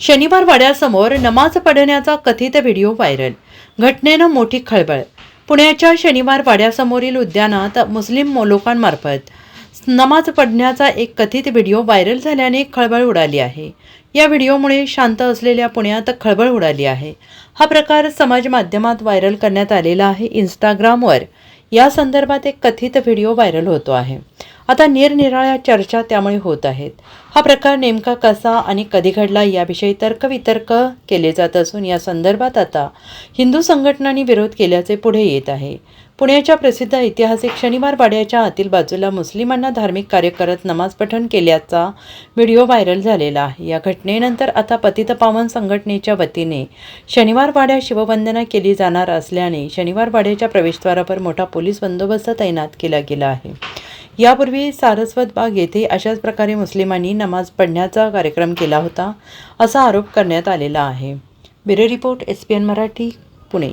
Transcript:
शनिवार वाड्यासमोर नमाज पडण्याचा कथित व्हिडिओ व्हायरल. घटनेनं मोठी खळबळ. पुण्याच्या शनिवार वाड्यासमोरील उद्यानात मुस्लिम लोकांमार्फत नमाज पडण्याचा एक कथित व्हिडिओ व्हायरल झाल्याने खळबळ उडाली आहे. या व्हिडिओमुळे शांत असलेल्या पुण्यात खळबळ उडाली आहे. हा प्रकार समाज माध्यमात व्हायरल करण्यात आलेला आहे इंस्टाग्रामवर. या संदर्भात एक कथित व्हिडिओ व्हायरल होतो आहे. आता निरनिराळ्या चर्चा त्यामुळे होत आहेत. हा प्रकार नेमका कसा आणि कधी घडला याविषयी तर्कवितर्क केले जात असून या संदर्भात आता हिंदू संघटनांनी विरोध केल्याचे पुढे येत आहे. पुण्याच्या प्रसिद्ध ऐतिहासिक शनिवार वाड्याच्या आतील बाजूला मुस्लिमांना धार्मिक कार्य करत नमाज पठण केल्याचा व्हिडिओ व्हायरल झालेला आहे. या घटनेनंतर आता पतितपावन संघटनेच्या वतीने शनिवार वाड्या शिववंदना केली जाणार असल्याने शनिवार वाड्याच्या प्रवेशद्वारावर मोठा पोलीस बंदोबस्त तैनात केला गेला आहे. यापूर्वी सारस्वत बाग येथे अशाच प्रकारे मुस्लिमांनी नमाज पढण्याचा कार्यक्रम केला होता असा आरोप करण्यात आलेला आहे. Bureau report S P N Marathi Pune.